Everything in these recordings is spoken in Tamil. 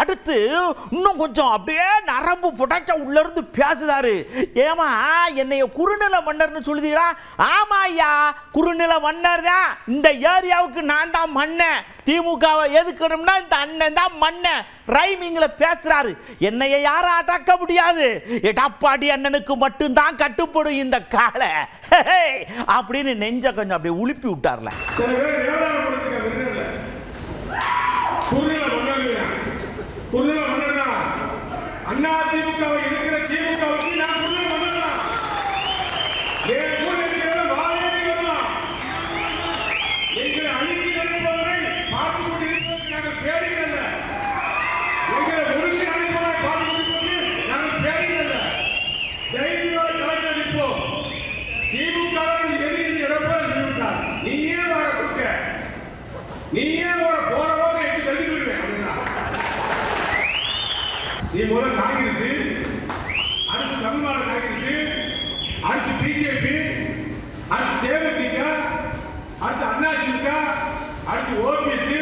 அடுத்து இன்னும் கொஞ்சம் அப்படியே நரம்பு புடைக்க உள்ளேருந்து பேசுதாரு. ஏமா என்னைய குறுநில மன்னர்னு சொல்லுதீங்களா? ஆமா ஐயா குறுநில மன்னர் தான். இந்த ஏரியாவுக்கு நான் தான் மன்னன். திமுகவை எதுக்கணும்னா இந்த அண்ணன் தான் மன்னன். ரைமிங்கில் பேசுகிறாரு என்னைய யாரும் அடக்க முடியாது. எடப்பாடி அண்ணனுக்கு மட்டும்தான் கட்டுப்படும் இந்த காலை. அப்படின்னு நெஞ்ச கொஞ்சம் அப்படியே உழுப்பி விட்டார்ல. அண்ணா திமுகவை நீ முதல்ல காங்கிரஸ் அடுத்து தமிழ்நாடு காங்கிரஸ் அடுத்து பிஜேபி அடுத்து தேமுதிக அடுத்து அண்ணா திமுக அடுத்து ஓபிசி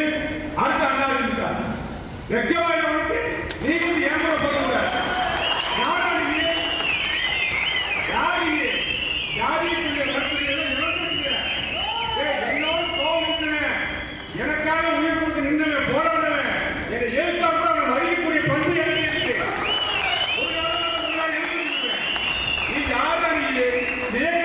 அடுத்து அண்ணா திமுக வெக்கவாய் வந்து ஏமாற போகிறீங்க யாரும் யாரு யாரு direct